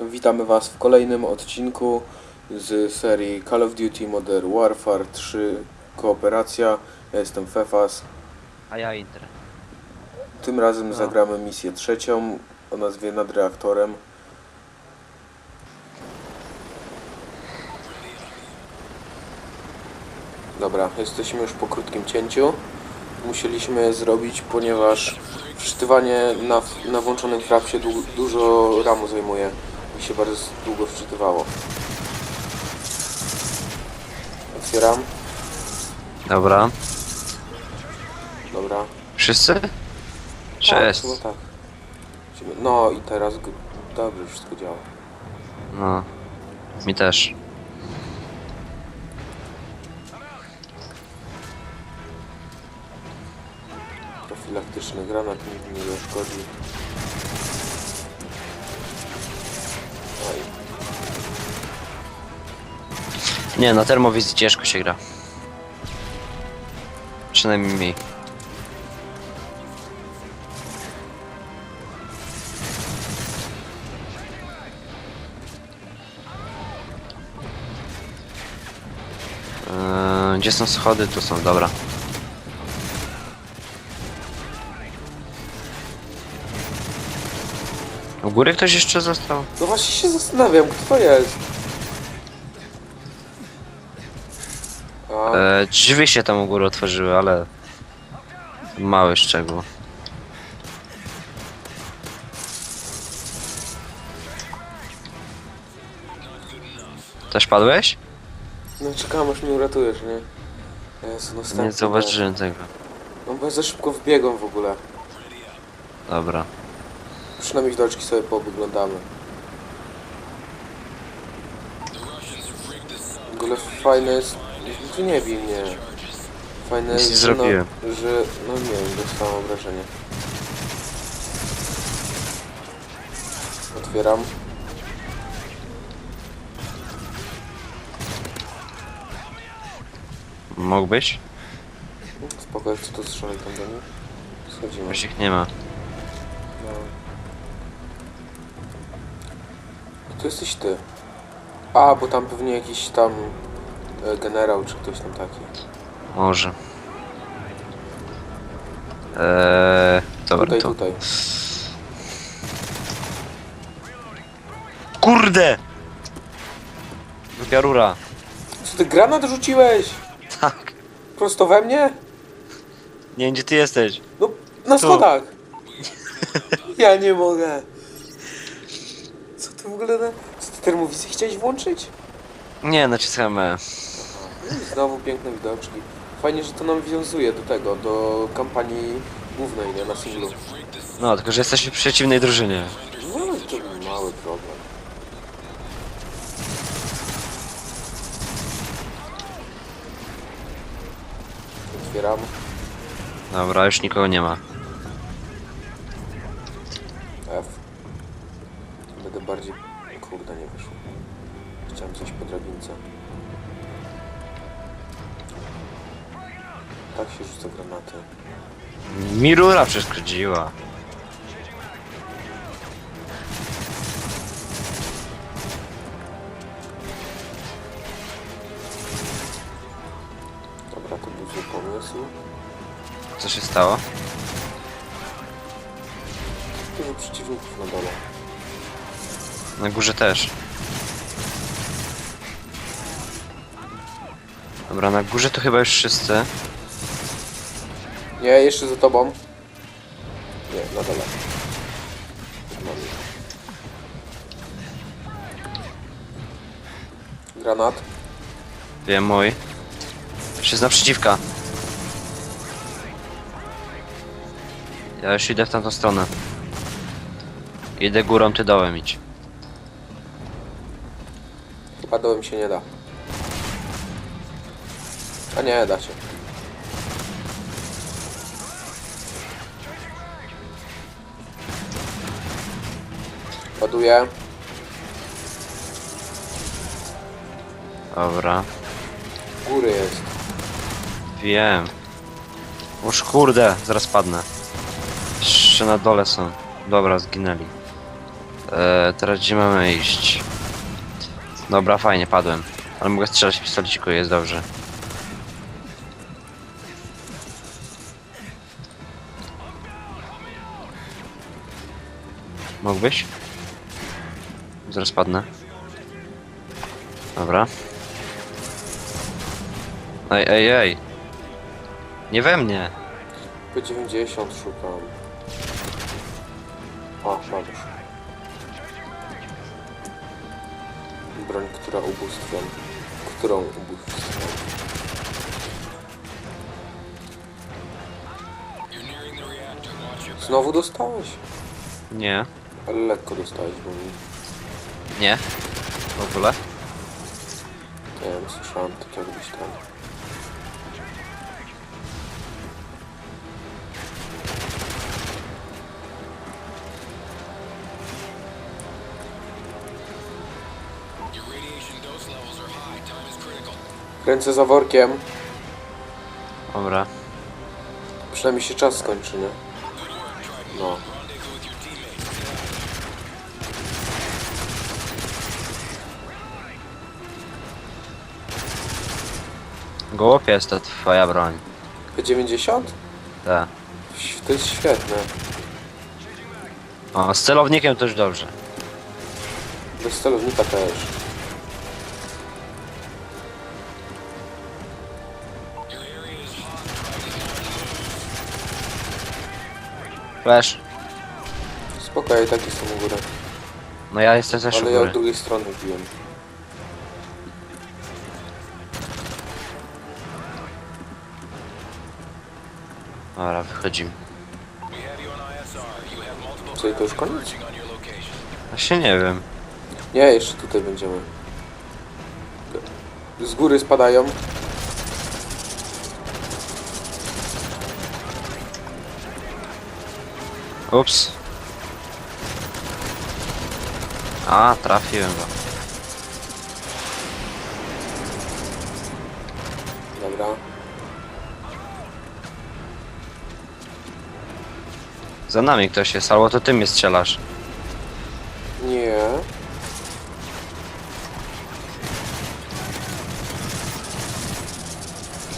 Witamy Was w kolejnym odcinku z serii Call of Duty Modern Warfare 3 Kooperacja. Ja jestem Fefas. A ja Inter. Tym razem No. zagramy misję trzecią o nazwie Nad Reaktorem. Dobra, jesteśmy już po krótkim cięciu. Musieliśmy zrobić, ponieważ wczytywanie na, na włączonym frapsie du, dużo ramu zajmuje i się bardzo długo wczytywało. Otwieram. Dobra. Dobra. Wszyscy? Tak, Cześć. chyba tak. No i teraz dobrze wszystko działa. No. Mi też. Profilaktyczny granat nigdy nie zaszkodzi. Oj, Nie, na termowizji ciężko się gra. Przynajmniej mi. Eee, gdzie są schody? Tu są, dobra. U góry ktoś jeszcze został? No właśnie się zastanawiam, kto to jest. A, E, drzwi się tam u góry otworzyły, ale... Mały szczegół. Też padłeś? no czekam aż mnie uratujesz, nie? Jezu, następny Nie zauważyłem tego. No bo ja za szybko wbiegam w ogóle. Dobra. Przynajmniej widoczki sobie powyglądamy. W ogóle fajne jest... Tu nie bij mnie. Fajne Nic jest, że, zrobiłem. No, że... No nie wiem, dostałem obrażenie. Otwieram. Mógłbyś? Spoko, jak tu strzelaj tam do nich. Schodzimy. Już ich nie ma. To jesteś ty. A, bo tam pewnie jakiś tam e, generał czy ktoś tam taki. Może. Eee, dobra, tutaj, to... tutaj. Kurde! Garura. Co ty granat rzuciłeś? Tak. Prosto we mnie? Nie wiem gdzie ty jesteś. No, na Tu. schodach. Ja nie mogę. W ogóle na... Co ty termowizję chciałeś włączyć? Nie, naciskałem E. I Znowu piękne widoczki. Fajnie, że to nam wiązuje do tego, do kampanii głównej, nie? Na singlu. No, tylko że jesteśmy w przeciwnej drużynie. No, to mały problem. Otwieram. Dobra, już nikogo nie ma. Tak się rzuca granaty. Mi rura przeszkodziła. Dobra, to był zły pomysł. Co się stało? Dużo przeciwników na dole. Na górze też. Dobra, na górze to chyba już wszyscy. Nie, jeszcze za tobą. Nie, na dole. Mam ich. Granat. Wiem, mój. Jeszcze jest naprzeciwka. Ja już idę w tamtą stronę. Idę górą, ty dołem idź. Chyba dołem się nie da. A nie, da się. Ładuję. Dobra. Góry jest. Wiem. Już kurde, zaraz padnę. Jeszcze na dole są. Dobra, zginęli. E, teraz gdzie mamy iść? Dobra, fajnie, padłem. Ale mogę strzelać w pistoleciku, jest dobrze. Mógłbyś? Zaraz padnę. Dobra. Ej, ej, ej. Nie we mnie. P90 szukam. O, już. Broń, która ubóstwiam. Którą ubóstwiam. Znowu dostałeś? Nie. Ale lekko dostałeś, bo mi... Nie. W ogóle? Nie wiem, słyszałem tak jakbyś tam... Kręcę za workiem. Dobra. Przynajmniej się czas skończy, nie? No. Gołopie jest to twoja broń. P90? Tak. To jest świetne. O, z celownikiem to już dobrze. Bez celownika też. Flash. Spoko, ja i tak jestem u góry. No ja jestem też u Ale ja od drugiej strony wbiłem. Dobra, wychodzimy. Co i to już koniec? Właśnie nie wiem. Nie, jeszcze tutaj będziemy. Z góry spadają. Ups. A, trafiłem go. Dobra. Za nami ktoś jest, albo to ty mnie strzelasz. Nie.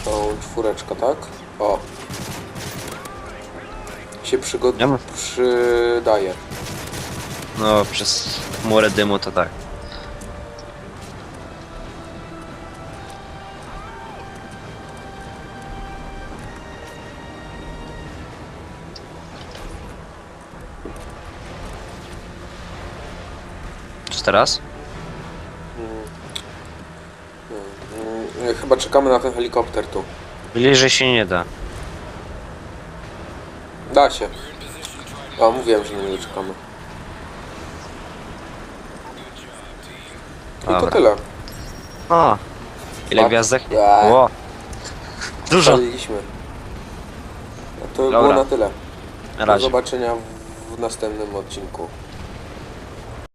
Tą czwóreczka, tak? O. Się przygod... Przydaje. No, przez chmurę dymu to tak. Teraz? Chyba czekamy na ten helikopter tu. Bliżej się nie da. Da się. A, mówiłem, że na niego czekamy. I to Dobra. tyle. O! Ile Dwa. gwiazdek? Eee. Ło! Dużo! Spaliliśmy. No to Dobra. było na tyle. Na Do razie. zobaczenia w następnym odcinku.